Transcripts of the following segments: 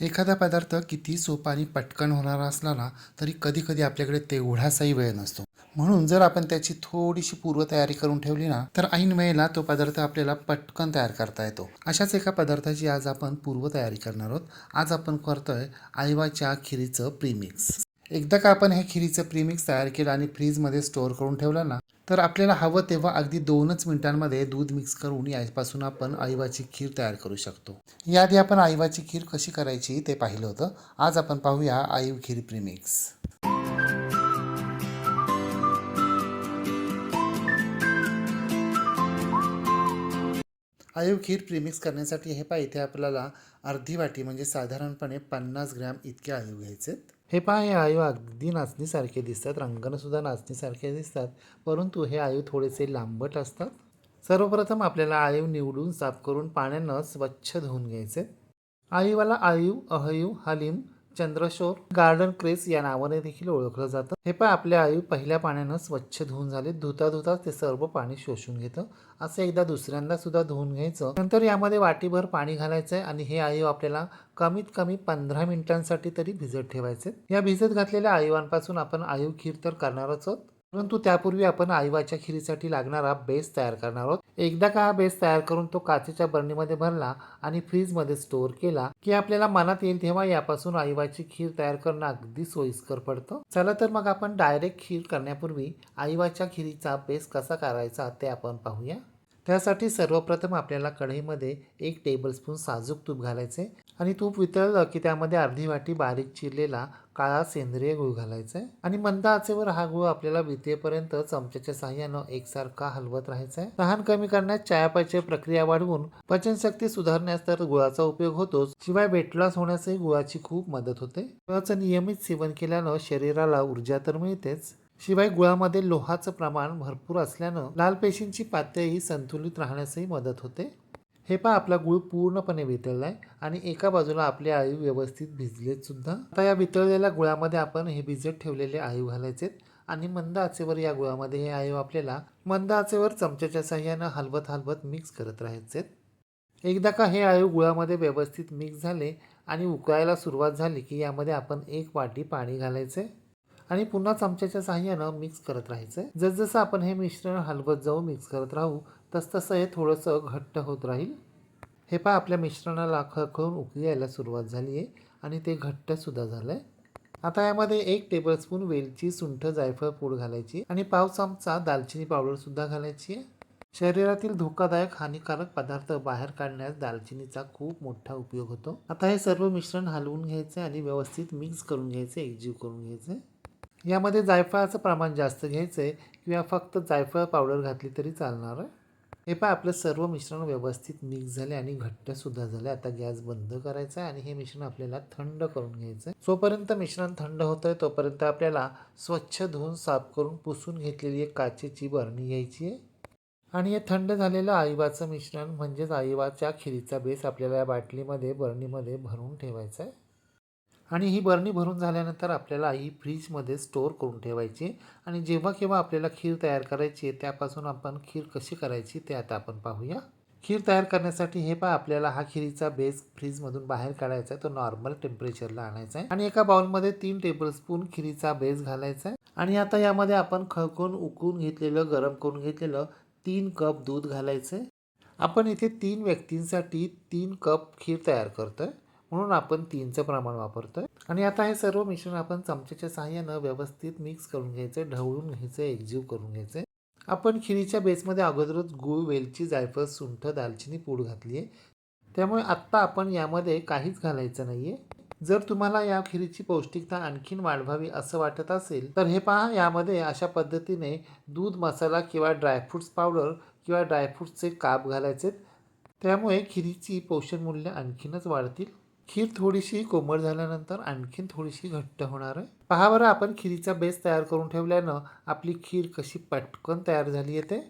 एखादा पदार्थ किती सोपा आणि पटकन होणारा असला ना तरी कधी कधी आपल्याकडे तेवढासाही वेळ नसतो. म्हणून जर आपण त्याची थोडीशी पूर्वतयारी करून ठेवली ना तर ऐन वेळेला तो पदार्थ आपल्याला पटकन तयार करता येतो. अशाच एका पदार्थाची आज आपण पूर्वतयारी करणार आहोत. आज आपण करतोय आईवाच्या खिरीचं प्रीमिक्स. एकदा का आपण हे खिरीचं प्रीमिक्स तयार केलं आणि फ्रीजमध्ये स्टोअर करून ठेवलं ना तर आपल्याला हवं तेव्हा अगदी दोनच मिनिटांमध्ये दूध मिक्स करून यापासून आपण आईवाची खीर तयार करू शकतो. याआधी आपण आईवाची खीर कशी करायची ते पाहिलं होतं. आज आपण पाहूया आईव खीर प्रीमिक्स आईव खीर प्रीमिक्स करण्यासाठी हे पहा इथे आपल्याला अर्धी वाटी म्हणजे साधारणपणे पन्नास ग्रॅम इतके आईव घ्यायचे हे पहा हे आयू अगदी नाचणीसारखे दिसतात रंगानंसुद्धा नाचणीसारखे दिसतात. परंतु हे आयू थोडेसे लांबट असतात. सर्वप्रथम आपल्याला आयू निवडून साफ करून पाण्यानं स्वच्छ धुवून घ्यायचे. आईवाला आयू अहयू हलीम चंद्रशोर गार्डन क्रेस या नावाने देखील ओळखलं जातं. हे पण आपल्या आयु पहिल्या पाण्यानं स्वच्छ धुवून झाले. धुता धुता ते सर्व पाणी शोषून घेतं. असं एकदा दुसऱ्यांदा सुद्धा धुवून घ्यायचं. नंतर यामध्ये वाटीभर पाणी घालायचं आहे आणि हे आयु आपल्याला कमीत कमी पंधरा मिनिटांसाठी तरी भिजत ठेवायचे या भिजत घातलेल्या आयुवांपासून आपण आयु खीर तर करणारच आहोत. परंतु त्यापूर्वी आपण आईवाच्या खिरीसाठी लागणारा बेस तयार करणार आहोत. एकदा का हा बेस तयार करून तो काचेच्या बरणीमध्ये भरला आणि फ्रीजमध्ये स्टोअर केला की आपल्याला मनात येईल तेव्हा यापासून आईवाची खीर तयार करणं अगदी सोयीस्कर पडतं. चला तर मग आपण डायरेक्ट खीर करण्यापूर्वी आईवाच्या खिरीचा बेस कसा करायचा ते आपण पाहूया. त्यासाठी सर्वप्रथम आपल्याला कढईमध्ये एक टेबलस्पून साजूक तूप घालायचे आणि तूप वितळलं की त्यामध्ये अर्धी वाटी बारीक चिरलेला काळा सेंद्रिय गूळ घालायचा आहे आणि मंद आचेवर हा गूळ आपल्याला वितेपर्यंत चमच्याच्या साह्यानं एकसारखा हलवत राहायचा आहे तहान कमी करण्यास चयापाची प्रक्रिया वाढवून पचनशक्ती सुधारण्यास तर गुळाचा उपयोग होतोच. शिवाय बेटलॉस होण्यासही गुळाची खूप मदत होते. गुळाचं नियमित सेवन केल्यानं शरीराला ऊर्जा तर मिळतेच. शिवाय गुळामध्ये लोहाचं प्रमाण भरपूर असल्यानं लाल पेशींची पातळी संतुलित राहण्यासही मदत होते. हे पहा आपला गुळ पूर्णपणे वितळला आहे आणि एका बाजूला आपले आयू व्यवस्थित भिजलेत सुद्धा. आता या वितळलेल्या गुळामध्ये आपण हे भिजत ठेवलेले आयू घालायचेत आणि मंद आचेवर या गुळामध्ये हे आयू आपल्याला मंद आचेवर चमच्याच्या साह्यानं हलवत हलवत मिक्स करत राहायचेत. एकदा का हे आयू गुळामध्ये व्यवस्थित मिक्स झाले आणि उकळायला सुरुवात झाली की यामध्ये आपण एक वाटी पाणी घालायचे आणि पुन्हा चमच्याच्या साह्यानं मिक्स करत राहायचं. जसजसं आपण हे मिश्रण हलवत जाऊ मिक्स करत राहू तसतसं हे थोडंसं घट्ट होत राहील. हे पहा आपल्या मिश्रणाला खळखळून उकळी यायला सुरुवात झाली आहे आणि ते घट्टसुद्धा झालं आहे आता यामध्ये एक टेबलस्पून वेलची सुंठ जायफळ पूड घालायची आणि पाव चमचा दालचिनी पावडरसुद्धा घालायची आहे. शरीरातील धोकादायक हानिकारक पदार्थ बाहेर काढण्यास दालचिनीचा खूप मोठा उपयोग होतो. आता हे सर्व मिश्रण हलवून घ्यायचे आणि व्यवस्थित मिक्स करून घ्यायचे एकजीव करून घ्यायचे यामध्ये जायफळाचं प्रमाण जास्त घ्यायचं आहे किंवा फक्त जायफळ पावडर घातली तरी चालणार? आहे हे पहा आपलं सर्व मिश्रण व्यवस्थित मिक्स झाले आणि घट्टसुद्धा झाले. आता गॅस बंद करायचा आहे आणि हे मिश्रण आपल्याला थंड करून घ्यायचं आहे जोपर्यंत मिश्रण थंड होतं आहे तोपर्यंत आपल्याला स्वच्छ धुवून साफ करून पुसून घेतलेली एक काचेची बरणी घ्यायची आहे. आणि हे थंड झालेलं आईवाचं मिश्रण म्हणजेच आईवाच्या खिरीचा बेस आपल्याला या बाटलीमध्ये बरणीमध्ये भरून ठेवायचा आहे आणि ही बरणी भरून झाल्यानंतर आपल्याला ही फ्रीजमध्ये स्टोअर करून ठेवायची आणि जेव्हा केव्हा आपल्याला खीर तयार करायची आहे त्यापासून आपण खीर कशी करायची ते आता आपण पाहूया. खीर तयार करण्यासाठी हे पहा आपल्याला हा खिरीचा बेस फ्रीजमधून बाहेर काढायचा आहे तो नॉर्मल टेम्परेचरला आणायचा आहे. आणि एका बाउलमध्ये तीन टेबलस्पून खिरीचा बेस घालायचा आहे. आणि आता यामध्ये आपण खळकून उकळून घेतलेलं गरम करून घेतलेलं तीन कप दूध घालायचं आहे. आपण इथे तीन व्यक्तींसाठी तीन कप खीर तयार करतोय. म्हणून आपण तीनचं प्रमाण वापरतोय. आणि आता हे सर्व मिश्रण आपण चमच्याच्या सहाय्यानं व्यवस्थित मिक्स करून घ्यायचं ढवळून घ्यायचं एकजीव करून घ्यायचं आपण खिरीच्या बेसमध्ये अगोदरच गूळ वेलची जायफळ सुंठ दालचिनी पूड घातली आहे त्यामुळे आत्ता आपण यामध्ये काहीच घालायचं नाही आहे जर तुम्हाला या खिरीची पौष्टिकता आणखीन वाढवावी असं वाटत असेल तर हे पहा यामध्ये अशा पद्धतीने दूध मसाला किंवा ड्रायफ्रूट्स पावडर किंवा ड्रायफ्रूट्सचे काप घालायचे त्यामुळे खिरीची पोषण मूल्य आणखीनच वाढतील. खीर थोडीशी कोमट झाल्यानंतर आणखीन थोडीशी घट्ट होणार आहे. पहा बरं आपण खिरीचा बेस तयार करून ठेवल्यानं आपली खीर कशी पटकन तयार झाली आहे ते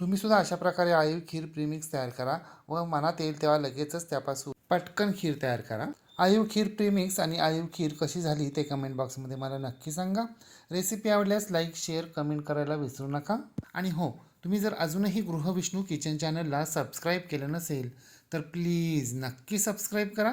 तुम्ही सुद्धा अशा प्रकारे आळीव खीर प्रीमिक्स तयार करा व मनात येईल तेव्हा लगेचच त्यापासून पटकन खीर तयार करा. आळीव खीर प्रीमिक्स आणि आळीव खीर कशी झाली ते कमेंट बॉक्समध्ये मला नक्की सांगा. रेसिपी आवडल्यास लाईक शेअर कमेंट करायला विसरू नका. आणि हो तुम्ही जर अजूनही गृहविष्णू किचन चॅनलला सबस्क्राईब केलं नसेल तर प्लीज नक्की सबस्क्राईब करा.